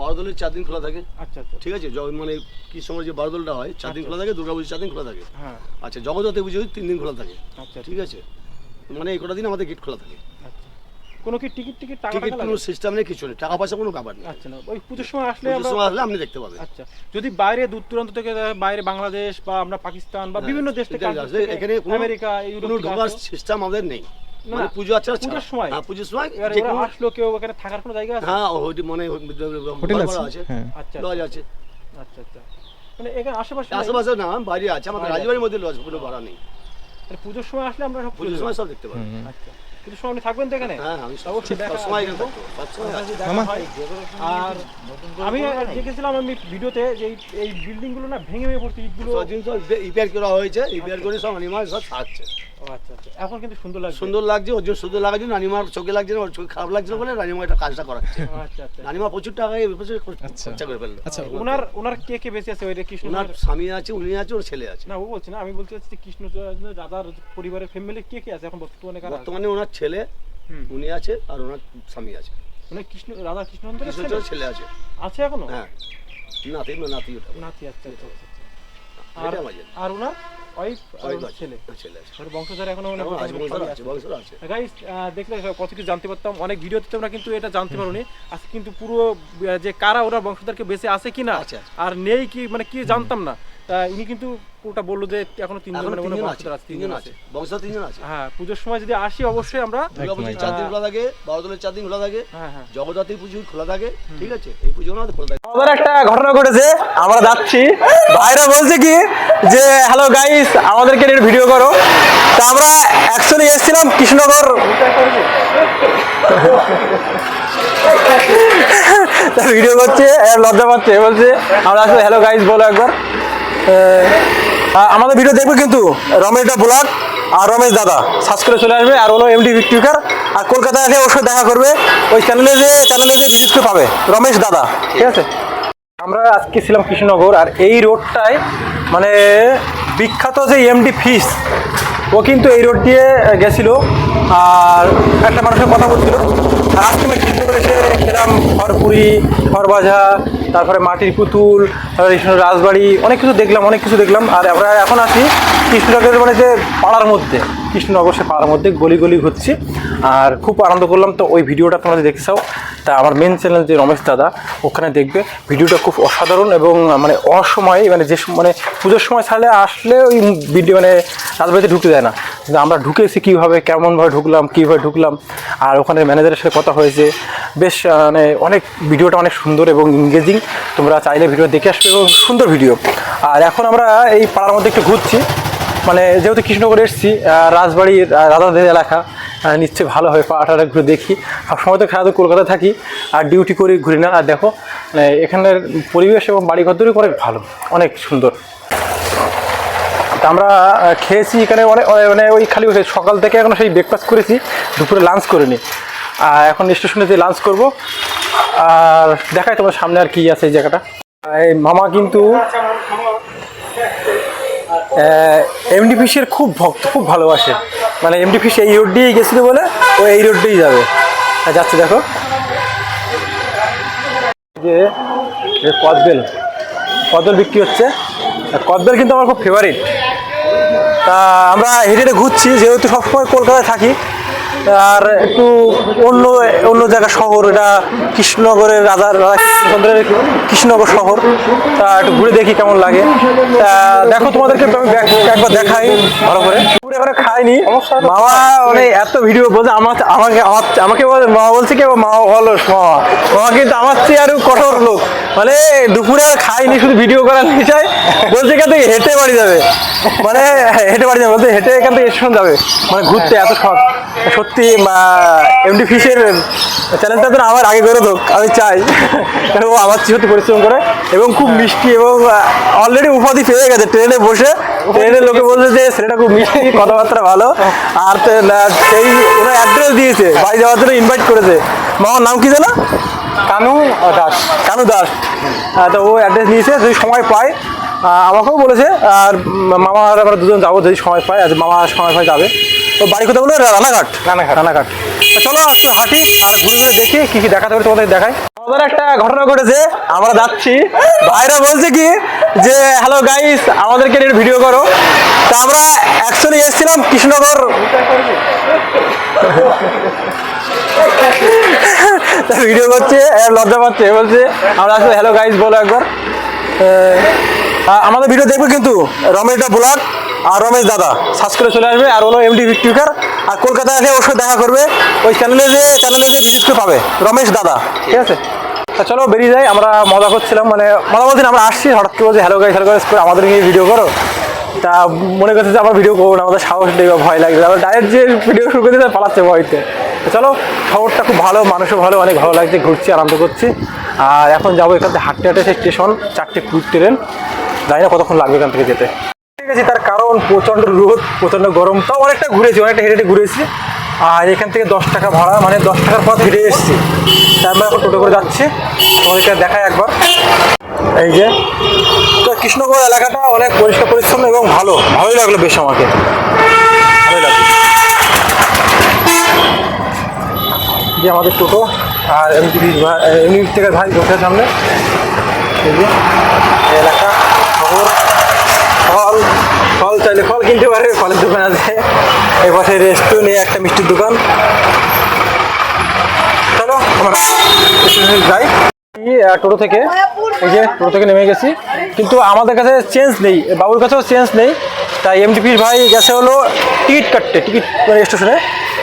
বারোদলের চার দিন খোলা থাকে। আচ্ছা আচ্ছা। ঠিক আছে? মানে কি সময় যে বারোদলটা হয় চার দিন খোলা থাকে দুর্গা পুজো চার দিন খোলা থাকে। হ্যাঁ। আচ্ছা জগদ্ধাত্রী পুজো তিন দিন খোলা থাকে আচ্ছা ঠিক আছে? মানে এই কটা দিন আমাদের গেট খোলা থাকে। আচ্ছা। কোনো কি টিকিট টিকিট টাকা টিকিট কোনো সিস্টেম নেই কিছু নেই। টাকা পয়সা কোনো ব্যাপার নেই। আচ্ছা না। ওই পুজোর সময় আসলে পুজোর সময় আসলে আপনি দেখতে পাবেন। আচ্ছা। যদি বাইরে দূর দূরান্ত থেকে বাইরে বাংলাদেশ বা আমরা পাকিস্তান বা বিভিন্ন দেশ থেকে হ্যাঁ, আসলে এখানে আমেরিকা ইউরোপ ঢোকার সিস্টেম আমাদের নেই। মানে পুজো আচ্ছা পুজোর সময়? হ্যাঁ পুজোর সময় যে কোনো- আসলো কেউ এখানে থাকার কোনো জায়গা আছে? হ্যাঁ ওই মানে হোটেল আছে ভাড়া আছে। হ্যাঁ। আচ্ছা লজ আছে। আচ্ছা আচ্ছা। মানে এখানে আশেপাশে আশেপাশে না বাইরে আছে আমাদের রাজবাড়ির মধ্যে লজ কোনো ভাড়া নেই। পুজোর সময় আসলে আমরা সব পুজোর সময় সব দেখতে হুম। আচ্ছা। সময় থাকবেন তো এখানে? হ্যাঁ আমি অবশ্যই সময়। আর আমি দেখেছিলাম আমি ভিডিওতে যে এই- এই বিল্ডিংগুলো না ভেঙে ভেঙে পড়ছে ইটগুলো রিপেয়ার করা হয়েছে রিপেয়ার করে সব থাকছে এখন কিন্তু সুন্দর লাগছে। সুন্দর লাগছে ওর জন্য সুন্দর লাগার রানিমার চোখে লাগছে না ওর চোখে খারাপ লাগছে না বলে রানিমা এটা কাজটা করাচ্ছে। ও, আচ্ছা আচ্ছা। রানিমা প্রচুর টাকা এই বছর আচ্ছা। খরচা করে ফেলল। আচ্ছা ওনার ওনার কে কে বেঁচে আছে? ওইটা কৃষ্ণ ওনার স্বামী আছে উনি আছে ওর ছেলে আছে। না ও বলছে না আমি বলতে চাচ্ছি কৃষ্ণ দাদার পরিবারের ফ্যামিলি কে কে আছে? এখন বর্তমানে বর্তমানে ওনার ছেলে উনি আছে আর ওনার স্বামী আছে। মানে কৃষ্ণ রাধা কৃষ্ণচন্দ্রের ছেলে? আছে। আছে এখনও? হ্যাঁ। নাতি নাতি ওটা। নাতি আচ্ছা আচ্ছা আচ্ছা, আচ্ছা। আর ওনার? ওয়াইফ আর ওই ওনার আছে, ছেলে। ছেলে আছে। বংশধর এখনও মানে আছে, বংশধর আছে, গাইস দেখলে কত কিছু জানতে পারতাম অনেক ভিডিওতে তোমরা কিন্তু এটা জানতে পারোনি। আজকে কিন্তু পুরো যে কারা ওরা বংশধরকে বেঁচে আছে আছে। আর নেই কি মানে কি জানতাম না। তা ইনি কিন্তু পুরোটা বলল যে এখনও তিনজন মানে তিনজন আছে বংশধর আছে তিনজন আছে। বংশধর তিনজন আছে। হ্যাঁ পুজোর সময় যদি আসি অবশ্যই আমরা দুর্গা পুজোর চার দিন খোলা থাকে বারোদলের চার দিন খোলা থাকে হ্যাঁ হ্যাঁ। জগদ্ধাত্রী পুজো খোলা থাকে ঠিক আছে? এই পুজো আমাদের খোলা থাকে। আমাদের একটা ঘটনা ঘটেছে আমরা যাচ্ছি। ভাইরা বলছে কি যে হ্যালো গাইস আমাদেরকে একটু ভিডিও করো। তা আমরা অ্যাকচুয়ালি এসেছিলাম কৃষ্ণনগর। ভিডিও করছে লজ্জা পাচ্ছে, বলছে, আমরা আসলে হ্যালো গাইস বলো একবার। আমাদের ভিডিও দেখবে কিন্তু রমেশ দা ব্লগ আর রমেশ দাদা। সার্চ করে চলে আসবে, আর হলো এমডি ভিক্টিকার আর কলকাতায় এসে অবশ্যই দেখা করবে। ওই চ্যানেলে যে চ্যানেলে যে বিশেষ করে পাবে, রমেশ দাদা। ঠিক আছে? আমরা আজকে ছিলাম কৃষ্ণনগর, আর এই রোডটায় মানে বিখ্যাত যে এমডি ফিস ও কিন্তু এই রোড দিয়ে গেছিল। আর একটা মানুষের কথা বলছিল, আর আজকে আমি কৃষ্ণনগর এসে খেলাম খড়পুরি খড়বাজা, তারপরে মাটির পুতুল রাজবাড়ি, অনেক কিছু দেখলাম, অনেক কিছু দেখলাম। আর আমরা এখন আসি কৃষ্ণনগরের মানে যে পাড়ার মধ্যে। কৃষ্ণনগর সে পাড়ার মধ্যে গলি গলি ঘুরছি। আর খুব আনন্দ করলাম। তো ওই ভিডিওটা যদি দেখতে চাও, তা আমার মেন চ্যানেল যে রমেশ দাদা, ওখানে দেখবে। ভিডিওটা খুব অসাধারণ এবং মানে অসময়ে মানে যে মানে পুজোর সময় ছাড়লে আসলে ওই ভিডিও মানে রাজবাড়িতে ঢুকে দেয় না। কিন্তু আমরা ঢুকেছি কীভাবে, কেমনভাবে ঢুকলাম, কীভাবে ঢুকলাম, আর ওখানে ম্যানেজারের সাথে কথা হয়েছে। বেশ মানে অনেক, ভিডিওটা অনেক সুন্দর এবং এঙ্গেজিং তোমরা চাইলে ভিডিও দেখে আসবে এবং সুন্দর ভিডিও। আর এখন আমরা এই পাড়ার মধ্যে একটু ঘুরছি। মানে যেহেতু কৃষ্ণনগর এসেছি আহ, রাধাদের এলাকা নিশ্চয়ই ভালো হয় পাহাড়টা ঘুরে দেখি। সবসময় তো খেলা তো কলকাতায় থাকি আর ডিউটি করি ঘুরি না। আর দেখো মানে এখানের পরিবেশ এবং বাড়ি ঘরদরই অনেক ভালো অনেক সুন্দর। তা আমরা খেয়েছি এখানে অনেক মানে ওই খালি সকাল থেকে এখন সেই ব্রেকফাস্ট করেছি দুপুরে লাঞ্চ করিনি। আর এখন স্টেশনে যে লাঞ্চ করব আর দেখাই তোমার সামনে আর কি আছে এই জায়গাটা। মামা কিন্তু এমডি ফিশের খুব ভক্ত, খুব ভালোবাসে। মানে এমডি ফিশ এই রোড দিয়েই গেছিল বলে ও এই রোড দিয়েই যাবে। যাচ্ছে দেখো। যে কদবেল। কদবেল বিক্রি হচ্ছে। কদবেল কিন্তু আমার খুব ফেভারিট তা আমরা হেঁটে হেঁটে ঘুরছি, যেহেতু সবসময় কলকাতায় থাকি আর একটু অন্য অন্য জায়গা শহর, এটা কৃষ্ণনগরের রাজা কৃষ্ণচন্দ্রের কৃষ্ণনগর শহর। তা একটু ঘুরে দেখি কেমন লাগে। তা দেখো তোমাদেরকে আমি একবার দেখাই ভালো করে। এবারে খাইনি মামা মানে এত ভিডিও বলছে আমার আমাকে আমাকে বলে মামা বলছে কি মামা অলস মামা মামা কিন্তু আমার চেয়ে আরও কঠোর লোক। মানে দুপুরে আর খাইনি শুধু ভিডিও করার নেশায় বলছে এখান থেকে হেঁটে বাড়ি যাবে। মানে হেঁটে বাড়ি যাবে বলতে হেঁটে এখান থেকে স্টেশন যাবে। মানে ঘুরতে এত শখ। সত্যি এমডি ফিশের চ্যানেলটা তো আমার আগে করে হোক আমি চাই। কারণ ও আমার চেয়ে সত্যি পরিশ্রম করে। এবং খুব মিষ্টি এবং অলরেডি উপাধি পেয়ে গেছে ট্রেনে বসে। ট্রেনের লোকে বলছে যে ছেলেটা খুব মিষ্টি কথাবার্তা ভালো। আর তো- সেই ওরা অ্যাড্রেস দিয়েছে বাড়ি যাওয়ার জন্য ইনভাইট করেছে। মামার নাম কি জানো কানু দাস। কানু দাস। তো ও অ্যাড্রেস দিয়েছে যদি সময় পায় আমাকেও বলেছে আর মামা আর আমরা দুজন যাব যদি সময় পায় আর মামা সময় পায় যাবে। তো বাড়ি কোথায় বলে? রানাঘাট। রানাঘাট। রানাঘাট। তো চলো একটু হাঁটি আর ঘুরে ঘুরে দেখি কী কী দেখাতে হবে তোমাদের দেখাই। আমাদের একটা ঘটনা ঘটেছে আমরা যাচ্ছি। ভাইরা বলছে কি যে হ্যালো গাইস আমাদেরকে নিয়ে ভিডিও করো। তা আমরা অ্যাকচুয়ালি এসেছিলাম কৃষ্ণনগর। ভিডিও করছে লজ্জা পাচ্ছে বলছে, আমরা আসলে হ্যালো গাইস বলো একবার। আমাদের ভিডিও দেখবে কিন্তু রমেশ দা ব্লগ আর রমেশ দাদা। সার্চ করে চলে আসবে, আর হলো এমডি ভিক্টিকার আর কলকাতা এসে অবশ্যই দেখা করবে। ওই চ্যানেলে যে চ্যানেলে যে ভিজিট করে পাবে, রমেশ দাদা। ঠিক আছে? তা চলো বেরিয়ে যাই, আমরা মজা করছিলাম মানে মজা বলছি আমরা আসছি, হঠাৎ করে বলছি হ্যালো গাইস হ্যালো গাইস করে আমাদের নিয়ে ভিডিও করো। তা মনে করছে যে আমরা ভিডিও করব না, আমাদের সাহস নেই বা ভয় লাগবে আমরা ডাইরেক্ট যে ভিডিও শুরু করে দিতে পালাচ্ছে ভয়তে। চলো, খবরটা খুব ভালো, মানুষও ভালো, অনেক ভালো লাগছে, ঘুরছি, আনন্দ করছি। আর এখন যাব এখান থেকে হাঁটতে হাঁটে সেই স্টেশন চারটে কুইক ট্রেন জানি না কতক্ষণ লাগবে এখান থেকে যেতে। ঠিক আছে, তার কারণ প্রচণ্ড রোদ, প্রচণ্ড গরম, তাও অনেকটা ঘুরেছি, অনেকটা হেঁটে হেঁটে ঘুরেছি। আর এখান থেকে দশ টাকা ভাড়া মানে দশ টাকার পথ ফিরে এসেছি। তার আমরা এখন টোটো করে যাচ্ছি। তোমাদেরকে দেখায় একবার। এই যে, তো কৃষ্ণগড় এলাকাটা অনেক পরিষ্কার, পরিচ্ছন্ন এবং ভালো। ভালোই লাগল বেশ আমাকে। ভালোই লাগল। যে আমাদের টোটো আর এমনি এমনি থেকে ভাই আছে সামনে। এই যে এলাকা খবর ফল চাইলে ফল কিনতে পারে, ফলের দোকান আছে এই পাশে রেস্টুরেন্ট এই একটা মিষ্টির দোকান। চলো, আমরা যাই। টোটো থেকে, এই যে টোটো থেকে নেমে গেছি। কিন্তু আমাদের কাছে চেঞ্জ নেই, বাবুর কাছেও চেঞ্জ নেই। তাই এমডিপির ভাই গেছে হলো টিকিট কাটতে, টিকিট মানে স্টেশনে।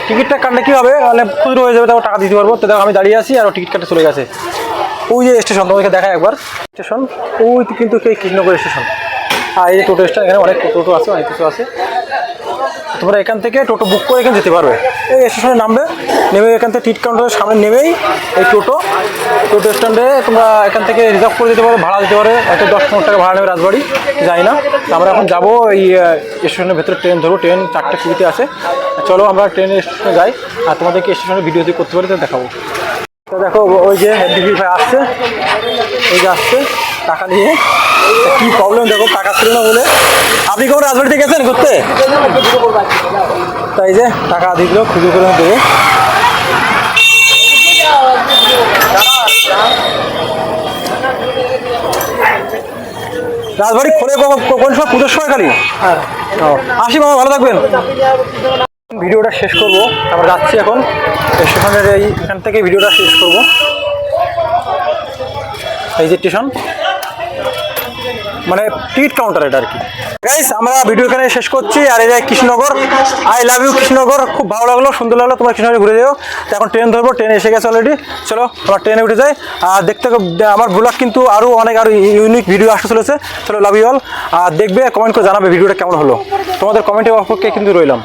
টিকিটটা কাটলে কী হবে? মানে খুচরো হয়ে যাবে, তারপর টাকা দিতে পারব। তো দেখো, আমি দাঁড়িয়ে আছি আর টিকিট কাটতে চলে গেছে। ওই যে স্টেশন, তোমাদেরকে দেখায় একবার। স্টেশন, ওই কিন্তু সেই কৃষ্ণনগর স্টেশন। আর এই টোটো স্টেশন এখানে অনেক টোটো আছে, অনেক কিছু আছে। তোমরা এখান থেকে টোটো বুক করে এখানে যেতে পারবে। এই স্টেশনে নামবে নেমে এখান থেকে টিট কাউন্টারের সামনে নেমেই এই টোটো। টোটো স্ট্যান্ডে তোমরা এখান থেকে রিজার্ভ করে দিতে পারো, ভাড়া দিতে পারো। হয়তো দশ পনেরো টাকা ভাড়া নেবে রাজবাড়ি যাই না। আমরা এখন যাব এই স্টেশনের ভেতরে ট্রেন ধরবো ট্রেন চারটে কুড়িতে আসে চলো আমরা ট্রেনের স্টেশনে যাই, আর তোমাদেরকে স্টেশনে ভিডিও যদি করতে পারি তো দেখাবো। তো দেখো ওই যে ডিগ্রি ভাই আসছে। ওই যে আসছে, টাকা নিয়ে। কি প্রবলেম দেখো টাকা ছিল না বলে। আপনি কখন রাজবাড়িতে গেছেন ঘুরতে? তাই যে টাকা দিল খুঁজে করে দেবে। রাজবাড়ি খোলে কোন সময়? পুজোর সময় খালি? হ্যাঁ। আসি বাবা ভালো থাকবেন। ভিডিওটা শেষ করব তারপর যাচ্ছি এখন। স্টেশনের এই এখান থেকে ভিডিওটা শেষ করব। এই যে স্টেশন। মানে টিকিট কাউন্টার এটা আর কি। গাইস আমরা ভিডিও এখানে শেষ করছি। আর এই Krishnanagar I love you Krishnanagar, খুব ভালো লাগল, সুন্দর লাগল। তোমার কৃষ্ণনগর ঘুরে যাও। তো এখন ট্রেন ধরবো ট্রেন এসে গেছে অলরেডি চলো, আমরা ট্রেনে উঠে যাই। আর দেখতে আমার ব্লগ কিন্তু আরও অনেক আরও ইউনিক ভিডিও আসতে চলেছে। চলো লাভ ইউ অল আর দেখবে কমেন্ট করে জানাবে ভিডিওটা কেমন হলো। তোমাদের কমেন্টের অপেক্ষায় কিন্তু রইলাম।